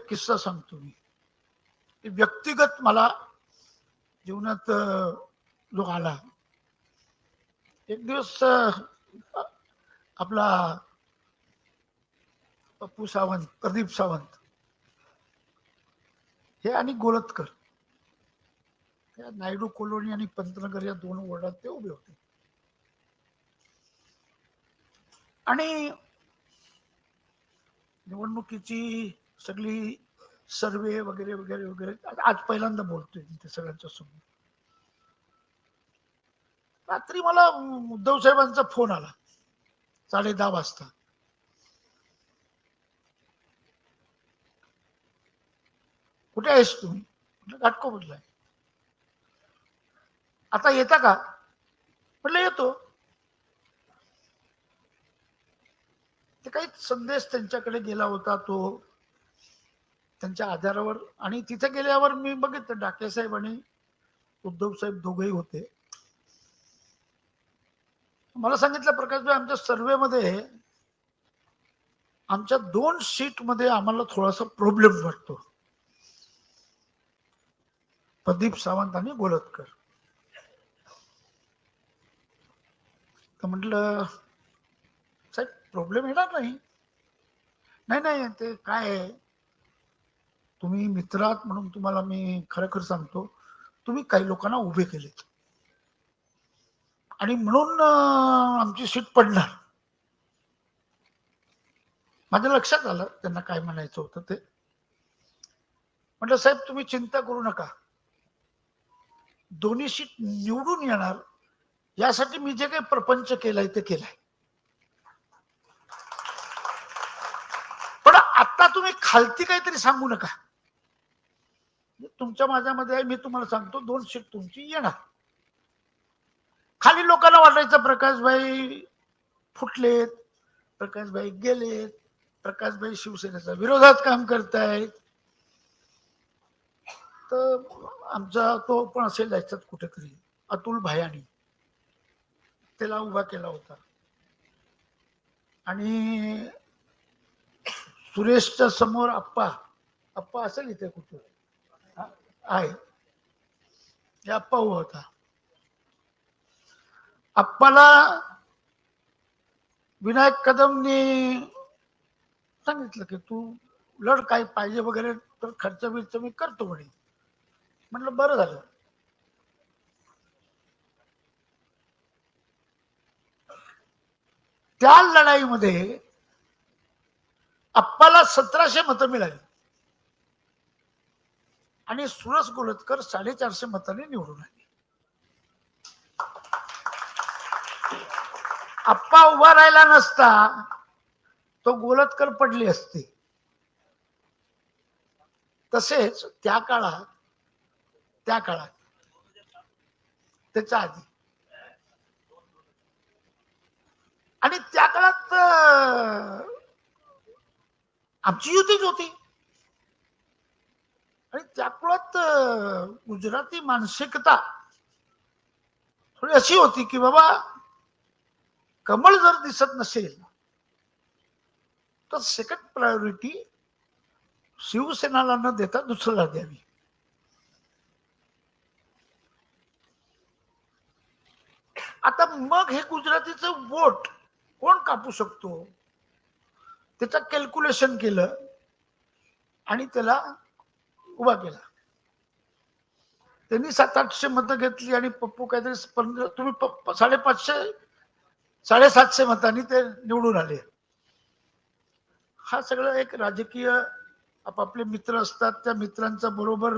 एक किस्सा सांगतो मी. व्यक्तिगत मला जीवनात जो आला एक दिवस आपला पप्पू सावंत प्रदीप सावंत हे आणि गोलतकर त्या नायडू कॉलोनी आणि पंतनगर या दोन वॉर्डात ते उभे होते. आणि निवडणुकीची सगळी सर्वे वगैरे वगैरे वगैरे. आज- पहिल्यांदा बोलतोय तिथे सगळ्यांच्या समोर. रात्री मला उद्धव साहेबांचा फोन आला. साडे दहा वाजता. कुठे आहेस तुम्ही घाटको घाटकोपरला आता येता का? म्हटलं येतो. ते काही संदेश त्यांच्याकडे गेला होता तो. त्यांच्या आधारावर आणि तिथे गेल्यावर मी बघितलं डाके साहेब आणि उद्धव साहेब दोघेही होते. मला सांगितलं प्रकाशभाई आमच्या सर्वेमध्ये आमच्या दोन सीटमध्ये आम्हाला थोडासा प्रॉब्लेम वाटतो. प्रदीप सावंत आणि गोलतकर. तर म्हटलं साहेब प्रॉब्लेम येणार नाही. नाही नाही ते काय आहे? तुम्ही मित्र आहात म्हणून तुम्हाला मी खरखर सांगतो तुम्ही काही लोकांना उभे केलेत. आणि म्हणून आमची सीट पडणार. माझ्या लक्षात आलं त्यांना काय म्हणायचं होतं ते. म्हटलं साहेब तुम्ही चिंता करू नका. दोन्ही सीट निवडून येणार. यासाठी मी जे काही प्रपंच केलाय ते केलाय. पण आता तुम्ही खालती काहीतरी सांगू नका. तुमच्या माझ्यामध्ये आहे मी तुम्हाला सांगतो दोन सीट तुमची येणार. खाली लोकांना वाटायचं प्रकाशभाई फुटलेत प्रकाशभाई गेलेत प्रकाशभाई शिवसेनेचा विरोधात काम करतायत. तर आमचा तो पण असेल याच्यात कुठेतरी अतुल भायानी. त्याला उभा केला होता. आणि सुरेशच्या समोर अप्पा अप्पा असेल इथे कुठे? आहे. हे होता अप्पाला विनायक कदमनी सांगितलं की तू लढ काय पाहिजे वगैरे तर खर्च बिर्च मी करतो म्हणे. म्हटलं बरं झालं. त्या लढाईमध्ये अप्पाला सतराशे मतं मिळाली. आणि सुरस गोलतकर साडेचारशे मतांनी निवडून आले. आप्पा उभा राहिला नसता तो गोलतकर पडले असते. तसेच त्या काळात त्या काळात त्याच्या आधी. आणि त्या काळात आमची युतीच होती. आणि गुजराती मानसिकता थोडी अशी होती की बाबा कमळ जर दिसत नसेल तर सेकंड प्रायोरिटी शिवसेनाला न देता दुसऱ्याला द्यावी. आता मग हे गुजरातीचं वोट कोण कापू शकतो? त्याचं कॅल्क्युलेशन केलं आणि त्याला उभा केला. त्यांनी सात आठशे मतं घेतली आणि पप्पू काहीतरी तुम्ही साडेपाचशे साडेसातशे मतांनी ते निवडून आले. हा सगळं एक राजकीय आपापले मित्र असतात त्या मित्रांचा बरोबर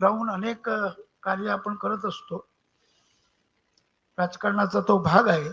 राहून अनेक कार्य आपण करत असतो. राजकारणाचा तो भाग आहे.